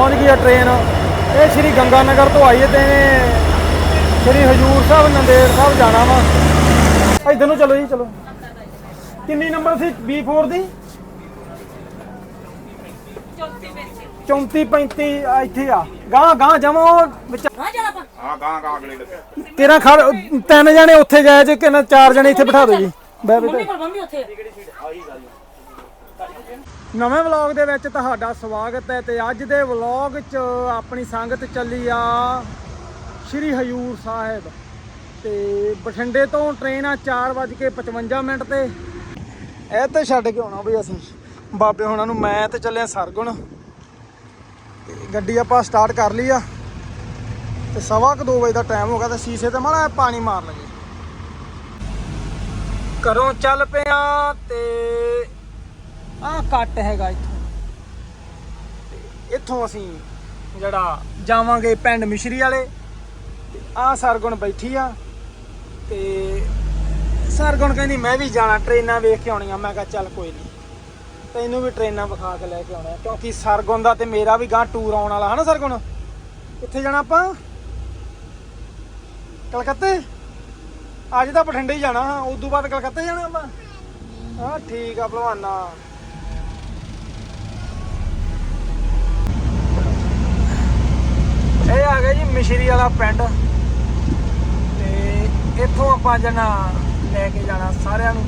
ਪਹੁੰਚ ਗਈ ਆ ਟ੍ਰੇਨ ਇਹ ਸ਼੍ਰੀ ਗੰਗਾ ਨਗਰ ਤੋਂ ਆਈ ਹੈ ਤੇ ਇਹਨੇ ਸ਼੍ਰੀ ਹਜੂਰ ਸਾਹਿਬ ਨੰਦੇੜ ਸਾਹਿਬ ਜਾਣਾ ਵਾ। ਇਧਰ ਨੂੰ ਚਲੋ ਜੀ ਚਲੋ। ਕਿੰਨੀ ਨੰਬਰ ਸੀ? B4 ਦੀ? 34 35 ਆ ਇੱਥੇ ਆ। ਗਾਂ ਗਾਂ ਜਮੋ ਵਿੱਚ? ਹਾਂ ਚੱਲ ਆਪਾਂ। ਆ ਗਾਂ ਗਾਂ ਅਗਲੇ ਲੱਗੇ ਤੇਰਾ ਖੜ ਤਿੰਨ ਜਣੇ ਉੱਥੇ ਗਏ ਜੇ ਕਿੰਨਾ ਚਾਰ ਜਣੇ ਇੱਥੇ ਬਿਠਾ ਦਿਓ ਜੀ। ਬੈ ਮੰਮੀ ਕੋਲ ਮੰਮੀ ਉੱਥੇ ਨਵੇਂ ਵਲੌਗ ਦੇ ਵਿੱਚ ਤੁਹਾਡਾ ਸਵਾਗਤ ਹੈ ਤੇ ਅੱਜ ਦੇ ਵਲੌਗ 'ਚ ਆਪਣੀ ਸੰਗਤ ਚੱਲੀ ਆ ਸ਼੍ਰੀ ਹਜੂਰ ਸਾਹਿਬ। ਤੇ ਬਠਿੰਡੇ ਤੋਂ ਟ੍ਰੇਨ ਆ 4:55 ਮਿੰਟ ਤੇ। ਇਹ ਤੇ ਛੱਡ ਕੇ ਆਉਣਾ ਬਈ ਅਸੀਂ। ਬਾਬੇ ਹੁਣਾਂ ਨੂੰ ਮੈਂ ਤੇ ਚੱਲਿਆ ਸਰਗੁਣ। ਤੇ ਗੱਡੀ ਆਪਾਂ ਸਟਾਰਟ ਕਰ ਲਈ ਆ। ਤੇ ਸਵਾ ਕੁ 2 ਵਜੇ ਦਾ ਟਾਈਮ ਹੋ ਗਿਆ ਤੇ ਸ਼ੀਸ਼ੇ ਤੇ ਮਾੜਾ ਪਾਣੀ ਮਾਰ ਲਗੇ ਘਰੋਂ ਚੱਲ ਪਿਆ ਤੇ ਆਹ ਕੱਟ ਹੈਗਾ ਇੱਥੋਂ। ਤੇ ਇੱਥੋਂ ਅਸੀਂ ਜਿਹੜਾ ਜਾਵਾਂਗੇ ਪਿੰਡ ਮਿਸ਼ਰੀ ਵਾਲੇ ਤੇ ਆਹ ਸਰਗੁਣ ਬੈਠੀ ਆ ਤੇ ਸਰਗੁਣ ਕਹਿੰਦੀ ਮੈਂ ਵੀ ਜਾਣਾ ਟ੍ਰੇਨਾਂ ਵੇਖ ਕੇ ਆਉਣੀਆਂ। ਮੈਂ ਕਿਹਾ ਚੱਲ ਕੋਈ ਨਹੀਂ ਤੈਨੂੰ ਵੀ ਟ੍ਰੇਨਾਂ ਵਿਖਾ ਕੇ ਲੈ ਕੇ ਆਉਣਾ ਕਿਉਂਕਿ ਸਰਗੁਣ ਦਾ ਤੇ ਮੇਰਾ ਵੀ ਗਾਂ ਟੂਰ ਆਉਣ ਵਾਲਾ ਹਨਾ ਸਰਗੁਣ? ਕਿੱਥੇ ਜਾਣਾ ਆਪਾਂ? ਕਲਕੱਤੇ? ਅੱਜ ਤਾਂ ਬਠਿੰਡੇ ਹੀ ਜਾਣਾ ਹਾਂ ਉਦੋਂ ਬਾਅਦ ਕਲਕੱਤੇ ਜਾਣਾ ਆਪਾਂ? ਹਾਂ ਠੀਕ ਆ ਭਲਵਾਨਾ ਇਹ ਆ ਗਿਆ ਜੀ ਮਿਸ਼ਰੀ ਵਾਲਾ ਪਿੰਡ। ਤੇ ਇੱਥੋਂ ਆਪਾਂ ਜਣਾ ਲੈ ਕੇ ਜਾਣਾ ਸਾਰਿਆਂ ਨੂੰ।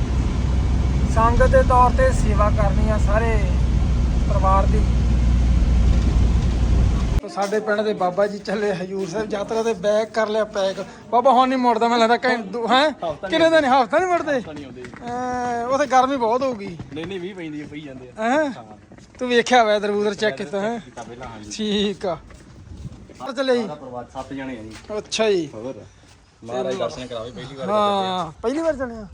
ਸੰਗਤ ਦੇ ਤੌਰ ਤੇ ਸੇਵਾ ਕਰਨੀ ਆ ਸਾਰੇ ਪਰਿਵਾਰ ਦੀ। ਸਾਡੇ ਪਿੰਡ ਦੇ ਬਾਬਾ ਜੀ ਚੱਲੇ ਹਜੂਰ ਸਾਹਿਬ ਯਾਤਰਾ ਤੇ ਬੈਗ ਕਰ ਲਿਆ ਪੈਕ। ਬਾਬਾ ਹੁਣ ਨਹੀਂ ਮੁੜਦਾ ਮੈਨੂੰ ਲੱਗਦਾ ਘੰਟੇ ਹੈ? ਕਿੰਨੇ ਦਿਨ ਹਫਤਾ ਨਹੀਂ ਮੁੜਦੇ? ਉਥੇ ਗਰਮੀ ਬਹੁਤ ਹੋਊਗੀ। ਨਹੀਂ ਨਹੀਂ 20 ਪੈਂਦੀ ਪਈ ਜਾਂਦੇ ਆ। ਤੂੰ ਵੇਖਿਆ ਵੈਦਰ ਵੂਦਰ ਚੈੱਕ ਕੀਤਾ ਹੈ? ਠੀਕ ਆ। ਚੱਲ ਚੱਲੇ ਜੀ। ਪਰਿਵਾਰ ਸੱਤ ਜਣੇ ਆ ਜੀ। ਅੱਛਾ ਜੀ। ਹੋਰ? ਮਹਾਰਾਜ ਦਰਸ਼ਨ ਕਰਾਵੇ ਪਹਿਲੀ ਵਾਰ ਹਾਂ ਪਹਿਲੀ ਵਾਰ ਚੱਲੇ ਆ?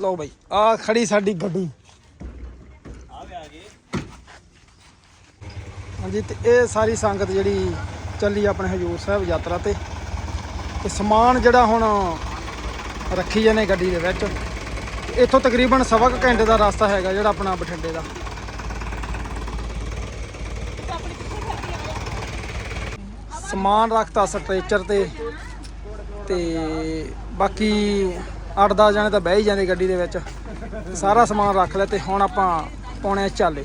ਲਓ ਬਾਈ ਆ ਖੜੀ ਸਾਡੀ ਗੱਡੀ। ਹਾਂਜੀ ਤੇ ਇਹ ਸਾਰੀ ਸੰਗਤ ਜਿਹੜੀ ਚੱਲੀ ਆਪਣੇ ਹਜੂਰ ਸਾਹਿਬ ਯਾਤਰਾ ਤੇ। ਤੇ ਸਮਾਨ ਜਿਹੜਾ ਹੁਣ ਰੱਖੀ ਜਾਂਦੇ ਗੱਡੀ ਦੇ ਵਿੱਚ। ਇੱਥੋਂ ਤਕਰੀਬਨ ਸਵਾ ਘੰਟੇ ਦਾ ਰਸਤਾ ਹੈਗਾ ਜਿਹੜਾ ਆਪਣਾ ਬਠਿੰਡੇ ਦਾ। ਸਮਾਨ ਰੱਖਤਾ ਸਟ੍ਰੈਚਰ ਤੇ ਤੇ ਬਾਕੀ 8-10 ਜਣੇ ਤਾਂ ਬਹਿ ਹੀ ਜਾਂਦੇ ਗੱਡੀ ਦੇ ਵਿੱਚ। ਸਾਰਾ ਸਮਾਨ ਰੱਖ ਲਿਆ ਤੇ ਹੁਣ ਆਪਾਂ ਪੌਣੇ ਚਾਲੇ।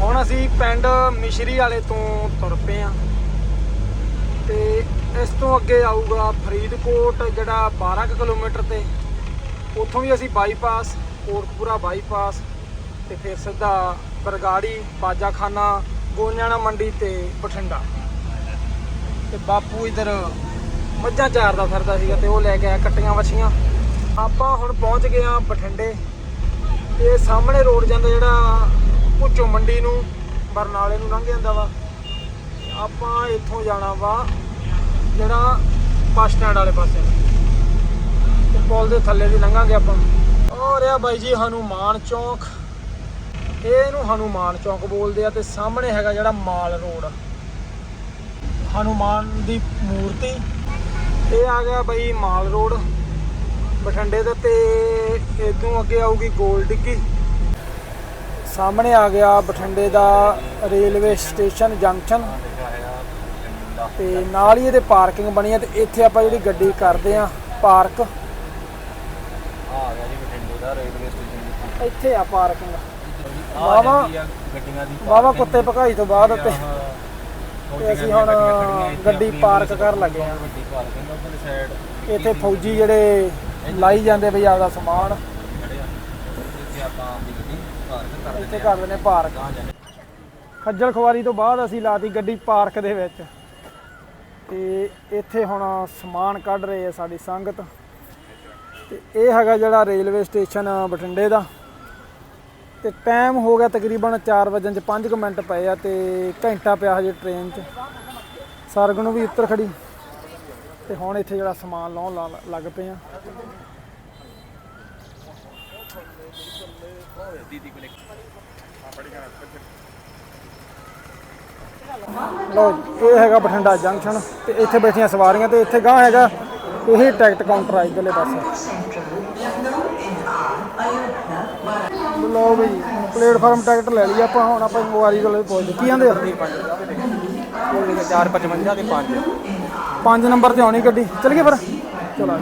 ਹੁਣ ਅਸੀਂ ਪਿੰਡ ਮਿਸ਼ਰੀ ਵਾਲੇ ਤੋਂ ਤੁਰ ਪਏ ਆ ਤੇ ਇਸ ਤੋਂ ਅੱਗੇ ਆਊਗਾ ਫਰੀਦਕੋਟ, ਜਿਹੜਾ 12 ਕੁ ਕਿਲੋਮੀਟਰ ਤੇ। ਉੱਥੋਂ ਵੀ ਅਸੀਂ ਬਾਈਪਾਸ, ਕੋਟਪੂਰਾ ਬਾਈਪਾਸ ਤੇ ਫਿਰ ਸਿੱਧਾ ਬਰਗਾੜੀ, ਬਾਜਾਖਾਨਾ ਗੋਨਿਆਣਾ ਮੰਡੀ ਤੇ ਬਠਿੰਡਾ। ਤੇ ਬਾਪੂ ਇਧਰ ਮੱਝਾਂ ਚਾਰਦਾ ਫਿਰਦਾ ਸੀਗਾ ਤੇ ਉਹ ਲੈ ਕੇ ਆਇਆ ਕੱਟੀਆਂ ਵੱਛੀਆਂ। ਆਪਾਂ ਹੁਣ ਪਹੁੰਚ ਗਏ ਆ ਬਠਿੰਡੇ। ਤੇ ਸਾਹਮਣੇ ਰੋਡ ਜਾਂਦਾ ਜਿਹੜਾ ਭੁੱਚੋ ਮੰਡੀ ਨੂੰ, ਬਰਨਾਲੇ ਨੂੰ ਲੰਘ ਜਾਂਦਾ ਵਾ। ਆਪਾਂ ਇੱਥੋਂ ਜਾਣਾ ਵਾ ਜਿਹੜਾ ਬੱਸ ਸਟੈਂਡ ਵਾਲੇ ਪਾਸੇ। ਤੇ ਪੁਲ ਦੇ ਥੱਲੇ ਦੀ ਲੰਘਾਂਗੇ ਆਪਾਂ। ਉਹ ਰਿਹਾ ਬਾਈ ਜੀ, ਹਨੂਮਾਨ ਚੌਂਕ। ਇਹ ਇਹਨੂੰ ਹਨੂਮਾਨ ਚੌਂਕ ਬੋਲਦੇ ਆ ਤੇ ਸਾਹਮਣੇ ਹੈਗਾ ਜਿਹੜਾ ਮਾਲ ਰੋਡ। ਹਨੂਮਾਨ ਦੀ ਮੂਰਤੀ। ਇਹ ਆ ਗਿਆ ਬਈ ਮਾਲ ਰੋਡ। ਬਠਿੰਡੇ ਦੇ ਤੇ ਇਦੋਂ ਅੱਗੇ ਆਊਗੀ ਗੋਲ ਡਿੱਗੀ। ਸਾਹਮਣੇ ਆ ਗਿਆ ਬਠਿੰਡੇ ਦਾ ਰੇਲਵੇ ਸਟੇਸ਼ਨ ਜੰਕਸ਼ਨ। ਤੇ ਨਾਲ ਹੀ ਇਹਦੇ ਪਾਰਕਿੰਗ ਬਣੀ ਹੈ ਤੇ ਇੱਥੇ ਆਪਾਂ ਜਿਹੜੀ ਗੱਡੀ ਕਰਦੇ ਆ ਪਾਰਕ। ਆ ਗਿਆ ਜੀ ਬਠਿੰਡੇ ਦਾ ਰੇਲਵੇ ਸਟੇਸ਼ਨ। ਇੱਥੇ ਆ ਪਾਰਕਿੰਗ। ਆ ਗੱਡੀਆਂ ਦੀ ਵਾਵਾ ਕੁੱਤੇ ਭਕਾਈ ਤੋਂ ਬਾਅਦ ਤੇ ਤੇ ਅਸੀਂ ਹੁਣ ਗੱਡੀ ਪਾਰਕ ਕਰ ਲੱਗੇ ਆ ਗੱਡੀ ਪਾਰਕਿੰਗ ਉਧਰ ਸਾਈਡ ਇੱਥੇ ਫੌਜੀ ਜਿਹੜੇ ਲਾਈ ਜਾਂਦੇ ਬਈ ਆਪਦਾ ਸਮਾਨ। ਇੱਥੇ ਕਰ ਦਿੰਦੇ ਪਾਰਕ ਖੱਜਲ ਖਵਾਰੀ ਤੋਂ ਬਾਅਦ ਅਸੀਂ ਲਾਤੀ ਗੱਡੀ ਪਾਰਕ ਦੇ ਵਿੱਚ। ਤੇ ਇੱਥੇ ਹੁਣ ਸਮਾਨ ਕੱਢ ਰਹੇ ਆ ਸਾਡੀ ਸੰਗਤ। ਤੇ ਇਹ ਹੈਗਾ ਜਿਹੜਾ ਰੇਲਵੇ ਸਟੇਸ਼ਨ ਬਠਿੰਡੇ ਦਾ। ਤੇ ਟਾਈਮ ਹੋ ਗਿਆ ਤਕਰੀਬਨ 4 ਵਜਣ ਚ 5 ਮਿੰਟ ਪਏ ਆ ਤੇ ਘੰਟਾ ਪਿਆ ਹਜੇ ਟ੍ਰੇਨ 'ਚ। ਸਰਗ ਨੂੰ ਵੀ ਉੱਤਰ ਖੜੀ। ਤੇ ਹੁਣ ਇੱਥੇ ਜਿਹੜਾ ਸਮਾਨ ਲਾਉਣ ਲੱਗ ਪਏ ਆ। ਲੋ ਇਹ ਹੈਗਾ ਬਠਿੰਡਾ ਜੰਕਸ਼ਨ ਤੇ ਇੱਥੇ ਬੈਠੀਆਂ ਸਵਾਰੀਆਂ ਤੇ ਇੱਥੇ ਗਾਂ ਹੈਗਾ ਇਹੀ ਟਿਕਟ ਕਾਊਂਟਰ ਆ ਇਧਰਲੇ ਪਾਸੇ। ਲੋ ਬਈ ਪਲੇਟਫਾਰਮ ਟਿਕਟ ਲੈ ਲਈ ਆਪਾਂ, ਹੁਣ ਆਪਾਂ ਮੋਬਾਈਲ ਕੋਲੇ ਪਹੁੰਚ ਕੀ ਕਹਿੰਦੇ ਆ? 455 ਤੇ 5 ਪੰਜ ਨੰਬਰ ਤੇ ਆਉਣੀ ਗੱਡੀ। ਚੱਲ ਗਏ ਫਿਰ। ਚਲੋ।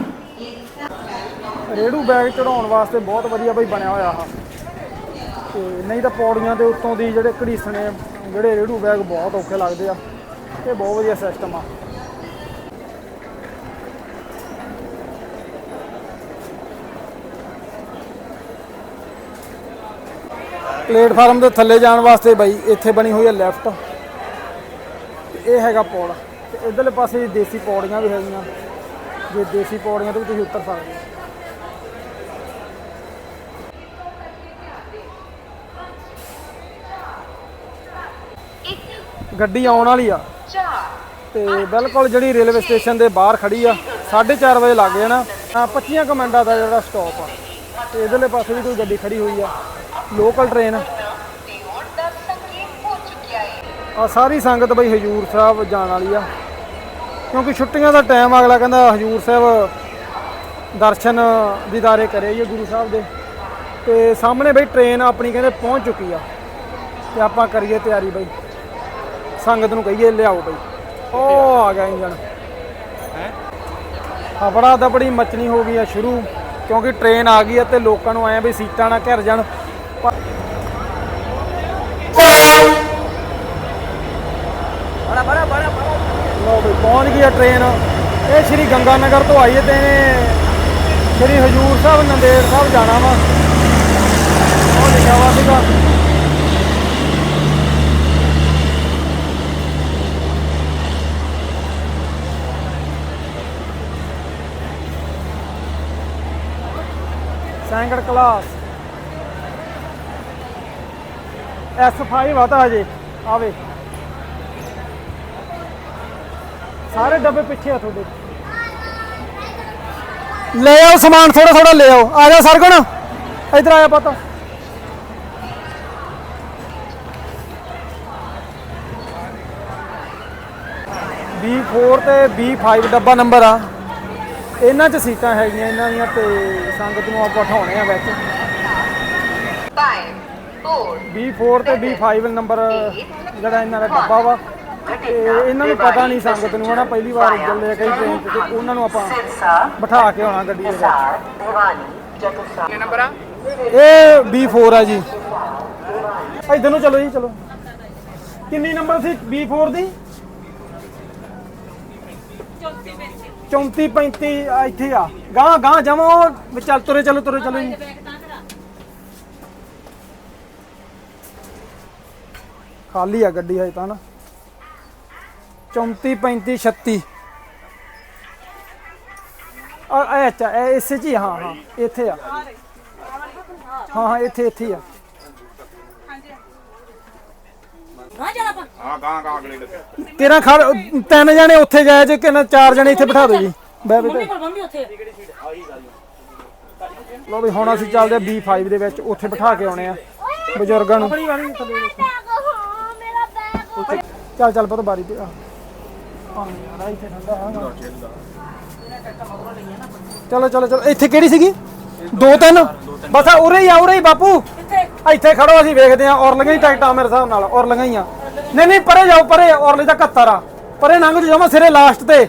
ਰੇੜੂ ਬੈਗ ਚੜਾਉਣ ਵਾਸਤੇ ਬਹੁਤ ਵਧੀਆ ਬਈ ਬਣਿਆ ਹੋਇਆ ਆ ਤੇ ਨਹੀਂ ਤਾਂ ਪੌੜੀਆਂ ਦੇ ਉੱਤੋਂ ਦੀ ਜਿਹੜੇ ਘੜੀਸਣੇ, ਜਿਹੜੇ ਰੇੜੂ ਬੈਗ ਬਹੁਤ ਔਖੇ ਲੱਗਦੇ ਆ। ਇਹ ਬਹੁਤ ਵਧੀਆ ਸਿਸਟਮ ਆ। ਪਲੇਟਫਾਰਮ ਦੇ ਥੱਲੇ ਜਾਣ ਵਾਸਤੇ ਬਾਈ, ਇੱਥੇ ਬਣੀ ਹੋਈ ਹੈ ਲੈਫਟ। ਇਹ ਹੈਗਾ ਪੌੜ। ਤੇ ਇਧਰਲੇ ਪਾਸੇ ਦੇਸੀ ਪੌੜੀਆਂ ਵੀ ਹੈਗੀਆਂ। ਜੇ ਦੇਸੀ ਪੌੜੀਆਂ ਤੋਂ ਵੀ ਤੁਸੀਂ ਉਤਰ ਸਕਦੇ ਹੋ। ਗੱਡੀ ਆਉਣ ਵਾਲੀ ਆ। ਤੇ ਬਿਲਕੁਲ ਜਿਹੜੀ ਰੇਲਵੇ ਸਟੇਸ਼ਨ ਦੇ ਬਾਹਰ ਖੜੀ ਆ 4:30 ਵਜੇ ਲੱਗ ਜਾਣਾ। 25 ਕੁ ਮਿੰਟਾਂ ਦਾ ਜਿਹੜਾ ਸਟਾਪ ਆ। ਤੇ ਇਧਰਲੇ ਪਾਸੇ ਵੀ ਕੋਈ ਗੱਡੀ ਖੜੀ ਹੋਈ ਆ। ਲੋਕਲ ਟ੍ਰੇਨ ਆ। ਸਾਰੀ ਸੰਗਤ ਬਈ ਹਜੂਰ ਸਾਹਿਬ ਜਾਣ ਵਾਲੀ ਆ। ਕਿਉਂਕਿ ਛੁੱਟੀਆਂ ਦਾ ਟਾਈਮ ਅਗਲਾ ਕਹਿੰਦਾ ਹਜੂਰ ਸਾਹਿਬ ਦਰਸ਼ਨ ਦੀਦਾਰੇ ਕਰੇ ਜੀ ਗੁਰੂ ਸਾਹਿਬ ਦੇ। ਤੇ ਸਾਹਮਣੇ ਬਈ ਟ੍ਰੇਨ ਆਪਣੀ ਕਹਿੰਦੇ ਪਹੁੰਚ ਚੁੱਕੀ ਆ। ਤੇ ਆਪਾਂ ਕਰੀਏ ਤਿਆਰੀ ਬਈ। ਸੰਗਤ ਨੂੰ ਕਹੀਏ ਲਿਆਓ ਬਈ। ਉਹ ਆ ਗਿਆ ਇੰਜਣ। ਹਫੜਾ ਦਬੜੀ ਮਚਣੀ ਹੋ ਗਈ ਆ ਸ਼ੁਰੂ। ਕਿਉਂਕਿ ਟ੍ਰੇਨ ਆ ਗਈ ਆ ਤੇ ਲੋਕਾਂ ਨੂੰ ਐ ਵੀ ਸੀਟਾਂ ਨਾ ਘਿਰ ਜਾਣ ਪਰ- ਬੜਾ ਬੜਾ ਬੜਾ ਬੜਾ ਲਓ ਬਈ ਪਹੁੰਚ ਗਈ ਆ ਟ੍ਰੇਨ ਇਹ ਸ਼੍ਰੀ ਗੰਗਾ ਨਗਰ ਤੋਂ ਆਈ ਹੈ ਤੇ ਸ਼੍ਰੀ ਹਜੂਰ ਸਾਹਿਬ, ਨੰਦੇੜ ਸਾਹਿਬ ਜਾਣਾ ਵਾ। ਉਹ ਲਿਖਿਆ ਵਾ ਸੀਗਾ। ਸੈਂਕੜ ਕਲਾਸ S5 ਆ ਤਾਂ ਹਜੇ। ਆਵੇ। ਸਾਰੇ ਡੱਬੇ ਪਿੱਛੇ ਆ ਤੁਹਾਡੇ। ਲੈ ਆਓ ਸਮਾਨ ਥੋੜਾ ਥੋੜਾ ਲੈ ਆਓ। ਆ ਜਾ ਸਰਗੁਣ ਇਧਰ ਆਇਆ ਪਤਾ। B4 ਤੇ B5 ਡੱਬਾ ਨੰਬਰ ਆ। ਇਹਨਾਂ 'ਚ ਸੀਟਾਂ ਹੈਗੀਆਂ ਇਹਨਾਂ ਦੀਆਂ ਤੇ ਸੰਗਤ ਨੂੰ ਆਪਾਂ ਉਠਾਉਣੇ ਆ ਵਿੱਚ। Five, four, B4 ਤੇ B5 ਨੰਬਰ ਜਿਹੜਾ ਇਹਨਾਂ ਦਾ ਡੱਬਾ ਵਾ। ਤੇ ਇਹਨਾਂ ਨੂੰ ਪਤਾ ਨਹੀਂ ਸੰਗਤ ਨੂੰ ਹਨਾ ਪਹਿਲੀ ਵਾਰ ਚੱਲੇ ਕਈ ਟ੍ਰੇਨ ਤੇ ਤੇ ਉਹਨਾਂ ਨੂੰ ਆਪਾਂ ਬਿਠਾ ਕੇ ਆਉਣਾ ਗੱਡੀ ਦੇ ਵਿੱਚ. ਇਹ B4 ਆ ਜੀ। ਇਧਰ ਨੂੰ ਚਲੋ ਜੀ ਚਲੋ। ਕਿੰਨੀ ਨੰਬਰ ਸੀ B4 ਦੀ? 34 35 ਆ ਇੱਥੇ ਆ। ਗਾਂ ਗਾਂ ਜਮੋ ਚੱਲ ਤੁਰੇ ਚਲੋ ਤੁਰੇ ਚਲੋ ਜੀ। ਖਾਲੀ ਆ ਗੱਡੀ ਹਜੇ ਤਾਂ ਨਾ 34 35 36 ਆ ਇਹ ਅੱਛਾ ਇਹ ਇਸੇ ਚ ਹੀ ਹਾਂ ਹਾਂ ਇੱਥੇ ਆ। ਹਾਂ ਹਾਂ ਇੱਥੇ ਇੱਥੇ ਹੀ ਆ। ਤੇਰਾ ਖੜ ਤਿੰਨ ਜਣੇ ਉੱਥੇ ਗਏ ਜੇ ਕਿੰਨਾ ਚਾਰ ਜਣੇ ਇੱਥੇ ਬਿਠਾ ਦਿਓ ਜੀ ਬੈ ਬੈ ਲੋ ਵੀ ਹੁਣ ਅਸੀਂ ਚੱਲਦੇ ਆ B5 ਦੇ ਵਿੱਚ ਉੱਥੇ ਬਿਠਾ ਕੇ ਆਉਣੇ ਆ ਬਜ਼ੁਰਗਾਂ ਨੂੰ। ਚੱਲ ਚੱਲ ਪੁੱਤ ਬਾਰੀ ਤੇ ਆ ਪਾਣੀ ਆ ਇੱਥੇ ਠੰਡਾ ਹੈਗਾ ਚਲੋ ਚਲੋ ਚਲੋ ਇੱਥੇ ਕਿਹੜੀ ਸੀਗੀ? ਦੋ ਤਿੰਨ? ਬਸ ਆ ਉਰੇ ਹੀ ਆ ਉਰੇ ਹੀ ਬਾਪੂ। ਇੱਥੇ ਖੜੋ ਅਸੀਂ ਵੇਖਦੇ ਆ ਔਰ ਲਗਾਈ ਟਿਕਟਾਂ ਮੇਰੇ ਹਿਸਾਬ ਨਾਲ ਔਰ ਲਗਾਈਆਂ ਨਹੀਂ ਨਹੀਂ ਪਰੇ ਜਾਓ ਪਰੇ ਔਰਲੇ ਦਾ 71 ਆ। ਪਰੇ ਲੰਘ ਜਾਓ ਜਮਾ ਸਿਰੇ ਲਾਸਟ ਤੇ।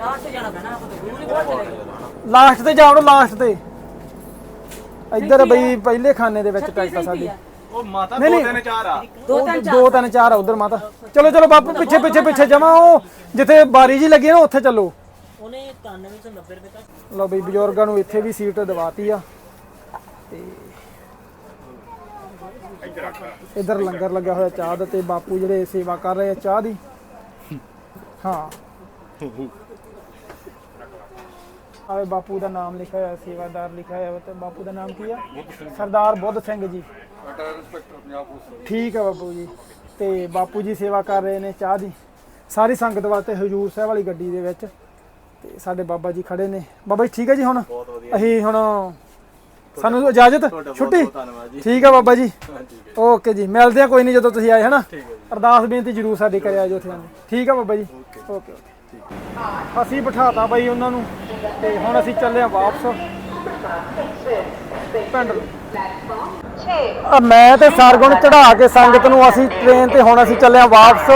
ਲਾਸਟ ਤੇ ਜਾਓ ਲਾਸਟ ਤੇ। ਇੱਧਰ ਬਈ ਪਹਿਲੇ ਖਾਨੇ ਦੇ ਵਿੱਚ ਟਿਕਟ ਸਾਡੀ। ਉਹ ਮਾਤਾ ਦੋ। ਤਿੰਨ ਚਾਰ ਆ। ਦੋ ਤਿੰਨ ਚਾਰ। ਆ ਉਧਰ ਮਾਤਾ। ਚਲੋ ਚਲੋ ਬਾਪੂ ਪਿੱਛੇ ਪਿੱਛੇ ਪਿੱਛੇ ਜਮਾ ਉਹ। ਜਿੱਥੇ ਬਾਰੀ ਜੀ ਲੱਗੀ ਹੈ ਨਾ ਉੱਥੇ ਚੱਲੋ। ਉਹਨੇ 91 90 ਰੁਪਏ ਤੱਕ ਲਓ ਬਈ ਬਜ਼ੁਰਗਾਂ ਨੂੰ ਇੱਥੇ ਵੀ ਸੀਟ ਦਵਾਤੀ ਆ। ਤੇ ਇਧਰ ਲੰਗਰ ਲੱਗਿਆ ਹੋਇਆ ਚਾਹ ਦਾ ਤੇ ਬਾਪੂ ਜਿਹੜੇ ਸੇਵਾ ਕਰ ਰਹੇ ਆ ਚਾਹ ਦੀ। ਹਾਂ। ਆਵੇ ਬਾਪੂ ਦਾ ਨਾਮ ਲਿਖਿਆ ਹੋਇਆ ਸੇਵਾਦਾਰ ਲਿਖਿਆ ਹੋਇਆ ਤੇ ਬਾਪੂ ਦਾ ਨਾਮ ਕੀ ਆ? ਸਰਦਾਰ ਬੁੱਧ ਸਿੰਘ ਜੀ। ਠੀਕ ਆ ਬਾਪੂ ਜੀ। ਤੇ ਬਾਪੂ ਜੀ ਸੇਵਾ ਕਰ ਰਹੇ ਨੇ ਚਾਹ ਦੀ। ਸਾਰੀ ਸੰਗਤ ਵਾਸਤੇ ਹਜੂਰ ਸਾਹਿਬ ਵਾਲੀ ਗੱਡੀ ਦੇ ਵਿੱਚ। ਤੇ ਸਾਡੇ ਬਾਬਾ ਜੀ ਖੜੇ ਨੇ। ਬਾਬਾ ਜੀ ਠੀਕ ਹੈ ਜੀ ਹੁਣ? ਅਸੀਂ ਹੁਣ ਸਾਨੂੰ ਇਜਾਜ਼ਤ? ਛੁੱਟੀ? ਠੀਕ ਆ ਬਾਬਾ ਜੀ। ਓਕੇ ਜੀ। ਮਿਲਦੇ ਆ ਕੋਈ ਨਹੀਂ ਜਦੋਂ ਤੁਸੀਂ ਆਏ ਹਨਾ? ਅਰਦਾਸ ਬੇਨਤੀ ਜਰੂਰ ਸਾਡੀ ਕਰਿਆ ਜੋ ਉੱਥੇ। ਠੀਕ ਆ ਬਾਬਾ ਜੀ। Okay okay. ਅਸੀਂ ਬਿਠਾਤਾ ਬਾਈ ਉਹਨਾਂ ਨੂੰ। ਤੇ ਹੁਣ ਅਸੀਂ ਚੱਲੇ ਆ ਵਾਪਸ। ਪਿੰਡ ਨੂੰ ਆ ਮੈਂ ਤੇ ਸਰਗੁਣ ਚੜਾ ਕੇ ਸੰਗਤ ਨੂੰ ਅਸੀਂ ਟ੍ਰੇਨ ਤੇ ਹੁਣ ਅਸੀਂ ਚੱਲੇ ਆ ਵਾਪਸ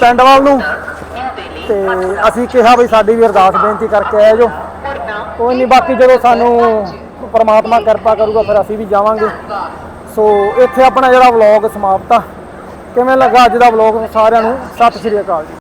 ਪਿੰਡ ਵੱਲ ਨੂੰ। ਤੇ ਅਸੀਂ ਕਿਹਾ ਵੀ ਸਾਡੀ ਵੀ ਅਰਦਾਸ ਬੇਨਤੀ ਕਰਕੇ ਆਇਓ ਕੋਈ ਨਹੀਂ ਬਾਕੀ ਜਦੋਂ ਸਾਨੂੰ ਪਰਮਾਤਮਾ ਕਿਰਪਾ ਕਰੂਗਾ, ਫਿਰ ਅਸੀਂ ਵੀ ਜਾਵਾਂਗੇ। ਸੋ ਇੱਥੇ ਆਪਣਾ ਜਿਹੜਾ ਵਲੌਗ ਸਮਾਪਤ ਆ। ਕਿਵੇਂ ਲੱਗਾ ਅੱਜ ਦਾ ਵਲੌਗ ਸਾਰਿਆਂ ਨੂੰ? ਸਤਿ ਸ਼੍ਰੀ ਅਕਾਲ ਜੀ।